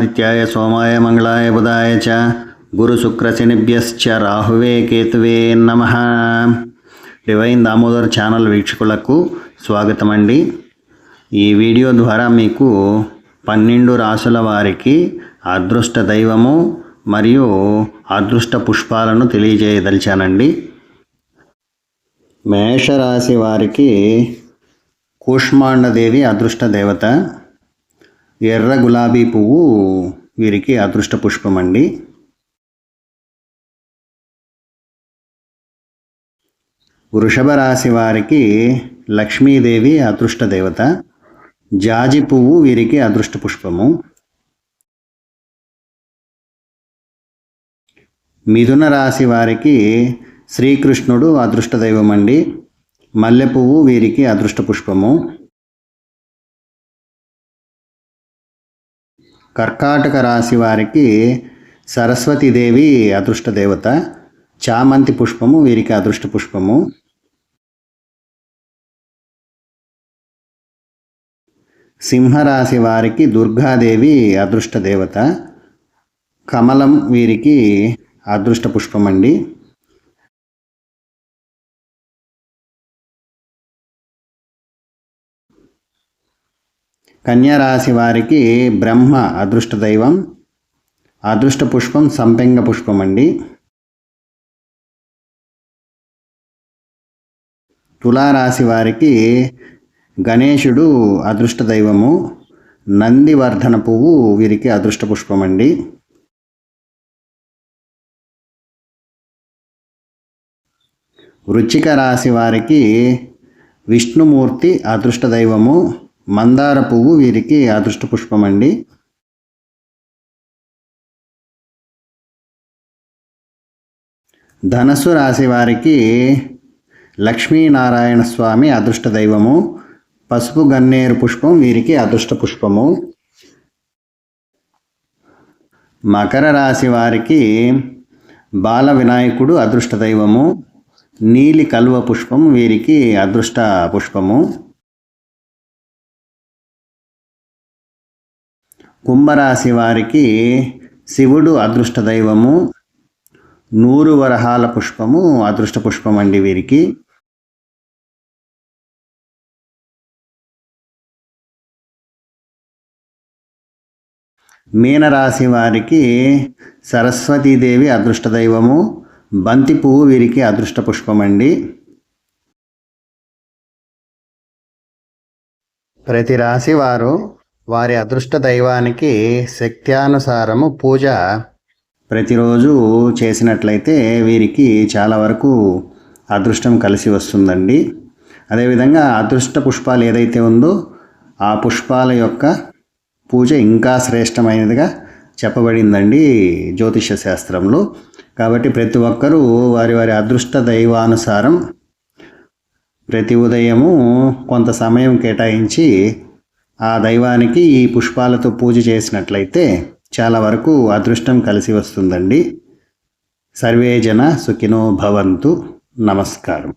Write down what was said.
నిత్యాయ సోమాయ మంగళాయ బుధాయ చ గురుశుక్రశనిభ్యశ్చ రాహువే కేతువే నమ divine Damodar channel వీక్షకులకు స్వాగతం అండి ఈ వీడియో ద్వారా మీకు పన్నెండు రాసుల వారికి అదృష్ట దైవము మరియు అదృష్ట పుష్పాలను తెలియజేయదలిచానండి. మేషరాశి వారికి కూష్మాండదేవి అదృష్ట దేవత. ఎర్ర గులాబీ పువ్వు వీరికి అదృష్ట పుష్పం అండి. వృషభ రాశి వారికి లక్ష్మీదేవి అదృష్ట దేవత. జాజి పువ్వు వీరికి అదృష్ట పుష్పము. మిథున రాశి వారికి శ్రీకృష్ణుడు అదృష్ట దైవం అండి మల్లె పువ్వు వీరికి అదృష్ట పుష్పము. కర్కాటక రాశి వారికి సరస్వతీదేవి అదృష్ట దేవత చామంతి పుష్పము వీరికి అదృష్ట పుష్పము. సింహరాశి వారికి దుర్గాదేవి అదృష్ట దేవత కమలం వీరికి అదృష్ట పుష్పం కన్యారాశి వారికి బ్రహ్మ అదృష్ట దైవం అదృష్ట పుష్పం సంపెంగ పుష్పం అండి. తులారాశి వారికి గణేశుడు అదృష్ట దైవము నందివర్ధన పువ్వు వీరికి అదృష్ట పుష్పం అండి. వృచ్చిక రాశి వారికి విష్ణుమూర్తి అదృష్ట దైవము మందార పువ్వు వీరికి అదృష్ట పుష్పం అండి ధనస్సు రాశి వారికి లక్ష్మీనారాయణ స్వామి అదృష్ట దైవము. పసుపు గన్నేరు పుష్పం వీరికి అదృష్ట పుష్పము. మకర రాశి వారికి బాల వినాయకుడు అదృష్ట దైవము. నీలి కలువ పుష్పం వీరికి అదృష్ట పుష్పము. కుంభరాశి వారికి శివుడు అదృష్ట దైవము నూరు వరహాల పుష్పము అదృష్ట పుష్పం అండి వీరికి. మీనరాశి వారికి సరస్వతీదేవి అదృష్ట దైవము బంతి పువ్వు వీరికి అదృష్ట పుష్పం అండి. ప్రతి రాశి వారు వారి అదృష్ట దైవానికి శక్త్యానుసారము పూజ ప్రతిరోజు చేసినట్లయితే వీరికి చాలా వరకు అదృష్టం కలిసి వస్తుందండి. అదేవిధంగా అదృష్ట పుష్పాలు ఏదైతే ఉందో ఆ పుష్పాల యొక్క పూజ ఇంకా శ్రేష్టమైనదిగా చెప్పబడిందండి జ్యోతిష శాస్త్రంలో. కాబట్టి ప్రతి ఒక్కరూ వారి వారి అదృష్ట దైవానుసారం ప్రతి ఉదయము కొంత సమయం కేటాయించి ఆ దైవానికి ఈ పుష్పాలతో పూజ చేసినట్లయితే చాలా వరకు అదృష్టం కలిసి వస్తుందండి. సర్వే జన సుఖినో భవంతు. నమస్కారం.